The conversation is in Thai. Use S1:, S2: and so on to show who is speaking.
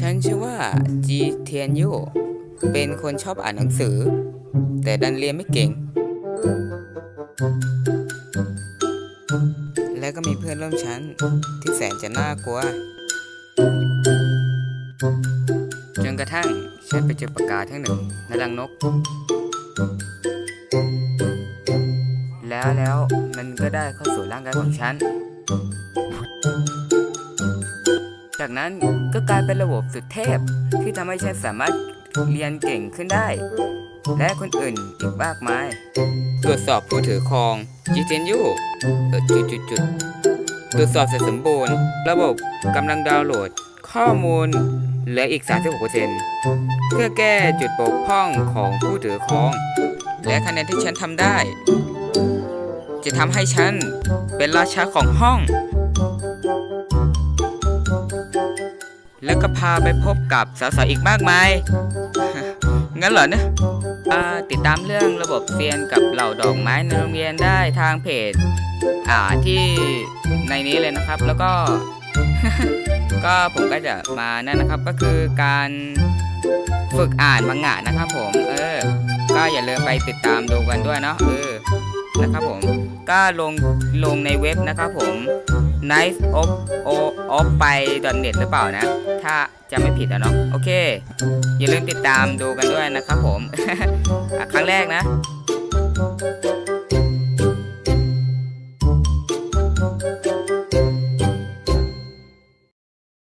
S1: ฉันชื่อว่าจีเทียนโยเป็นคนชอบอ่านหนังสือ แต่ดันเรียนไม่เก่ง และก็มีเพื่อนร่วมชั้นที่แสนจะน่ากลัว จนกระทั่งฉันไปเจอปากกาทั้งหนึ่งในรังนก แล้วแล้วมันก็ได้เข้าสู่ร่างกายของฉัน จากนั้นก็กลายเป็นระบบสุดเทพ ที่ทำให้ฉันสามารถเรียนเก่งขึ้นได้ และคนอื่นอีกมากมาย ตรวจสอบผู้ถือครองจีเจนยูจุดจุดจุดตรวจสอบเสร็จสมบูรณ์ ระบบกำลังดาวน์โหลด ข้อมูลเหลืออีก 36%เพื่อแก้จุดบกพร่องของผู้ถือครอง และคะแนนที่ฉันทำได้ จะทำให้ฉันเป็นราชาของห้อง แล้วก็พาไปพบกับสาวๆอีกมากมาย งั้นเหรอเนี่ยอ่าติดตามเรื่องระบบเซียนกับเหล่าดอกไม้ในโรงเรียนได้ทางเพจ อ่าที่ในนี้เลยนะครับ แล้วก็ ก็ผมก็จะมานั่นนะครับก็คือการฝึกอ่านมังงะนะครับผม เออ ก็อย่าลืมไปติดตามดูกันด้วยเนาะ เออ นะครับผม ก็ลงลงในเว็บนะครับผม nice op o op ไป net หรือเปล่านะ ถ้าจะไม่ผิดอะเนาะโอเค อย่าลืมติดตามดูกันด้วยนะครับผม ครั้งแรกนะ